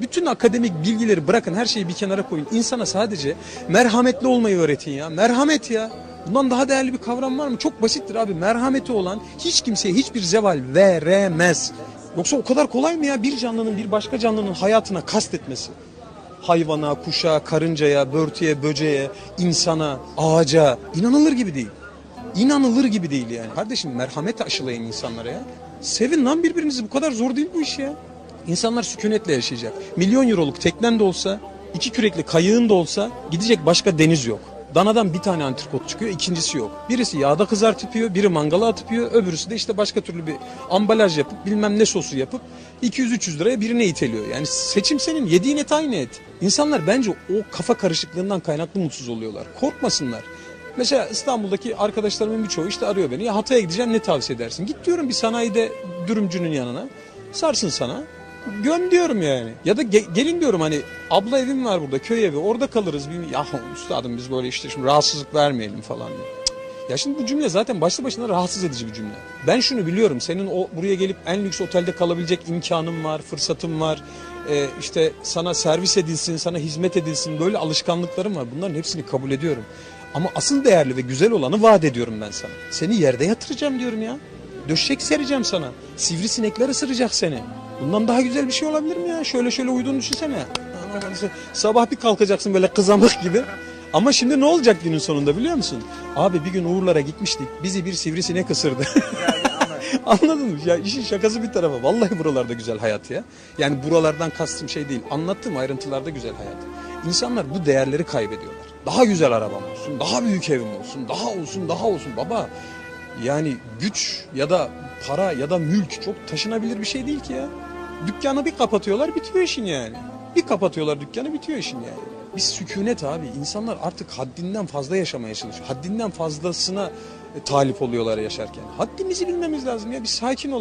Bütün akademik bilgileri bırakın her şeyi bir kenara koyun. İnsana sadece merhametli olmayı öğretin ya. Merhamet ya. Bundan daha değerli bir kavram var mı? Çok basittir abi. Merhameti olan hiç kimseye hiçbir zeval veremez. Yoksa o kadar kolay mı ya bir canlının bir başka canlının hayatına kastetmesi? Hayvana, kuşa, karıncaya, börtüye, böceğe, insana, ağaca inanılır gibi değil. İnanılır gibi değil yani. Kardeşim merhamet aşılayın insanlara ya. Sevin lan birbirinizi bu kadar zor değil bu iş ya. İnsanlar sükunetle yaşayacak. Milyon euroluk teknen de olsa, iki kürekli kayığın da olsa gidecek başka deniz yok. Danadan bir tane antrikot çıkıyor, ikincisi yok. Birisi yağda kızartıp biri mangala atıp yiyor, öbürüsü de işte başka türlü bir ambalaj yapıp bilmem ne sosu yapıp 200-300 liraya birine iteliyor. Yani seçim senin, yediğin et aynı et. İnsanlar bence o kafa karışıklığından kaynaklı mutsuz oluyorlar. Korkmasınlar. Mesela İstanbul'daki arkadaşlarımın birçoğu işte arıyor beni. Ya Hatay'a gideceğim ne tavsiye edersin? Git diyorum bir sanayide dürümcünün yanına. Sarsın sana. Göm diyorum yani. Ya da ge- gelin diyorum hani abla evim var burada köy evi orada kalırız. Bir, ya üstadım biz böyle işte şimdi rahatsızlık vermeyelim falan. Cık. Ya şimdi bu cümle zaten başlı başına rahatsız edici bir cümle. Ben şunu biliyorum. Senin o buraya gelip en lüks otelde kalabilecek imkanın var, fırsatın var. Ee, işte sana servis edilsin, sana hizmet edilsin. Böyle alışkanlıklarım var. Bunların hepsini kabul ediyorum. Ama asıl değerli ve güzel olanı vaat ediyorum ben sana. Seni yerde yatıracağım diyorum ya. Döşek sereceğim sana. Sivrisinekler ısıracak seni. Bundan daha güzel bir şey olabilir mi ya? Şöyle şöyle uyuduğunu düşünsene. Sabah bir kalkacaksın böyle kızamık gibi. Ama şimdi ne olacak günün sonunda biliyor musun? Abi bir gün Uğurlara gitmiştik. Bizi bir sivrisinek ısırdı. Anladın mı? Ya işin şakası bir tarafa. Vallahi buralarda güzel hayat ya. Yani buralardan kastım şey değil. Anlattığım ayrıntılarda güzel hayat. İnsanlar bu değerleri kaybediyorlar. Daha güzel arabam olsun, daha büyük evim olsun, daha olsun, daha olsun. Baba yani güç ya da para ya da mülk çok taşınabilir bir şey değil ki ya. Dükkanı bir kapatıyorlar bitiyor işin yani. Bir kapatıyorlar dükkanı bitiyor işin yani. Biz sükunet abi. İnsanlar artık haddinden fazla yaşamaya çalışıyor. Haddinden fazlasına e, talip oluyorlar yaşarken. Haddimizi bilmemiz lazım ya. Bir sakin olalım.